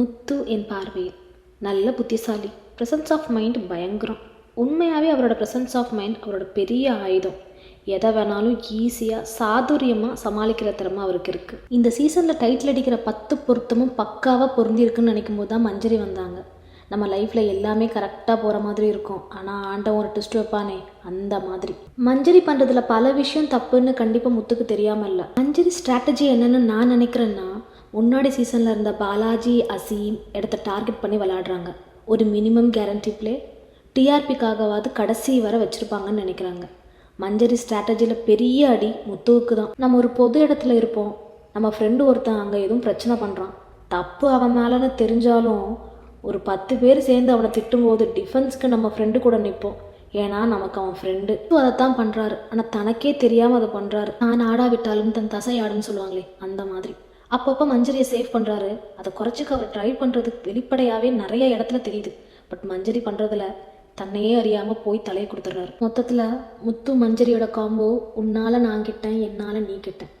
முத்து என் பார்வையில். நல்ல புத்திசாலி. ப்ரெசன்ஸ் ஆஃப் மைண்ட் பயங்கரம். உண்மையாகவே அவரோட ப்ரெசன்ஸ் ஆஃப் மைண்ட் அவரோட பெரிய ஆயுதம். எதை வேணாலும் ஈஸியாக சாதுரியமாக சமாளிக்கிற திறமை அவருக்கு இருக்குது இந்த சீசனில் டைட்டில் அடிக்கிற பத்து பொருத்தமும் பக்காவாக பொருந்திருக்குன்னு நினைக்கும் போது தான் மஞ்சரி வந்தாங்க. நம்ம லைஃப்பில் எல்லாமே கரெக்டாக போகிற மாதிரி இருக்கும். ஆனால் ஆண்டவன் ஒரு ட்விஸ்ட் வைப்பானே அந்த மாதிரி. மஞ்சரி பண்ணுறதுல பல விஷயம் தப்புன்னு கண்டிப்பாக முத்துக்கு தெரியாமல் இல்லை. மஞ்சரி ஸ்ட்ராட்டஜி என்னென்னு நான் நினைக்கிறேன்னா முன்னாடி சீசனில் இருந்த பாலாஜி அசீம் இடத்த டார்கெட் பண்ணி விளாடுறாங்க ஒரு மினிமம் கேரண்டி பிளே டிஆர்பிக்காகவாது கடைசி வரை வச்சுருப்பாங்கன்னு நினைக்கிறாங்க. மஞ்சரி ஸ்ட்ராட்டஜியில் பெரிய அடி முத்துவுக்கு தான். நம்ம ஒரு பொது இடத்துல இருப்போம். நம்ம ஃப்ரெண்டு ஒருத்தன் அங்கே எதுவும் பிரச்சனை பண்ணுறான் தப்பு அவன் மேலேன்னு தெரிஞ்சாலும் ஒரு பத்து பேர் சேர்ந்து அவனை திட்டும்போது டிஃபென்ஸ்க்கு நம்ம ஃப்ரெண்டு கூட நிற்போம் ஏன்னா நமக்கு அவன் ஃப்ரெண்டு அதைத்தான் பண்ணுறாரு ஆனால் தனக்கே தெரியாமல் அதை பண்ணுறாரு நான் ஆடாவிட்டாலும் தன் தசை ஆடுன்னு சொல்லுவாங்களே அந்த மாதிரி. அப்பப்போ மஞ்சரியை சேவ் பண்ணுறாரு அதை குறைச்சிக்க அவர் ட்ரை பண்ணுறதுக்கு வெளிப்படையாகவே நிறைய இடத்துல தெரியுது. பட் மஞ்சரி பண்ணுறதுல தன்னையே அறியாமல் போய் தலையை கொடுத்துட்றாரு. மொத்தத்தில் முத்து மஞ்சரியோட காம்போ உன்னால் நான் கிட்டேன் என்னால் நீ கிட்டேன்